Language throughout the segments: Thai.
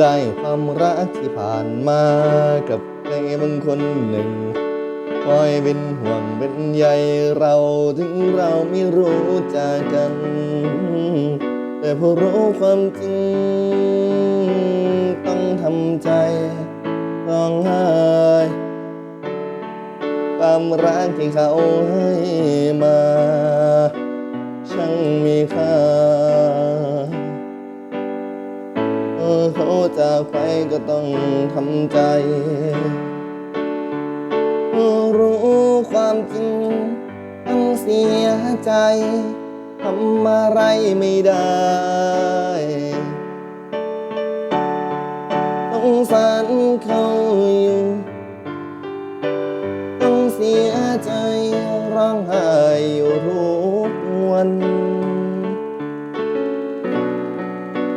ได้ความรักที่ผ่านมากับใครบางคนหนึ่งคอยเป็นห่วงเป็นใยเราถึงเราไม่รู้จักกัน แต่พอรู้ความจริง ต้องทำใจร้องไห้ความรักที่เขาให้มา ไปก็ต้องทำใจ รู้ความจริงต้องเสียใจทำอะไรไม่ได้ต้องสารเขาอยู่ต้องเสียใจร้องไห้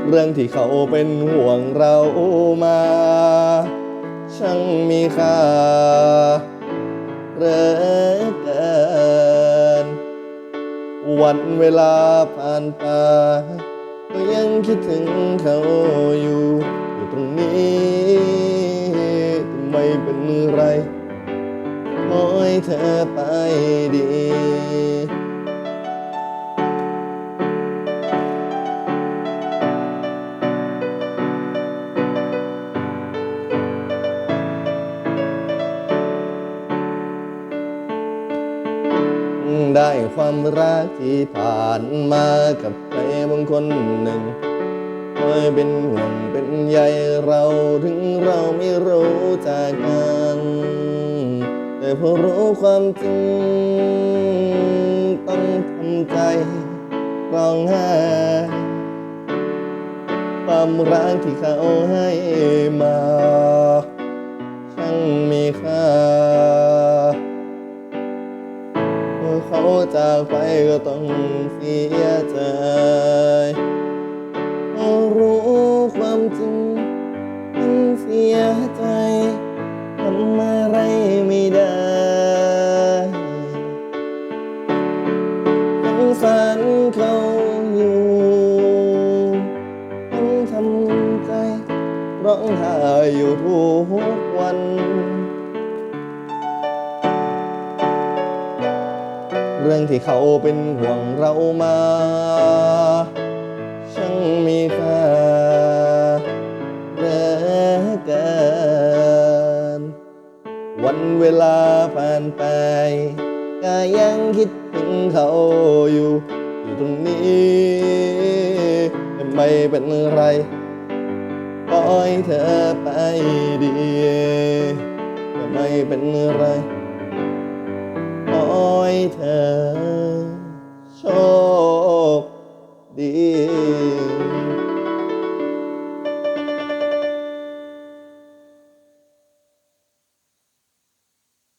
เรื่องที่เขาเป็นห่วงเรามา ช่างมีค่าเหลือเกิน วันเวลาผ่านไปก็ยังคิดถึงเขาอยู่ อยู่ตรงนี้ไม่เป็นไรขอให้เธอไปดี ได้ความรักที่ผ่านมากับใครบางคนหนึ่งคอยเป็นห่วงเป็นใยเราถึงเราไม่รู้จักกันแต่พอรู้ความจริง ต้องทำใจร้องไห้ความรักที่เขาให้มา ช่างมีค่า เขาจากไปก็ต้องเสียใจเพราะรู้ความจริงต้องเสียใจทำอะไรไม่ได้สงสารเขาอยู่ต้องทำใจร้องไห้อยู่ทุก เรื่องที่เขาเป็นห่วงเรามาช่างมีค่าเหลือเกินวันเวลาผ่านไป ก็ยังคิดถึงเขาอยู่ อยู่ตรงนี้ไม่เป็นไรปล่อยเธอไปดี ไม่เป็นไร อยเธอ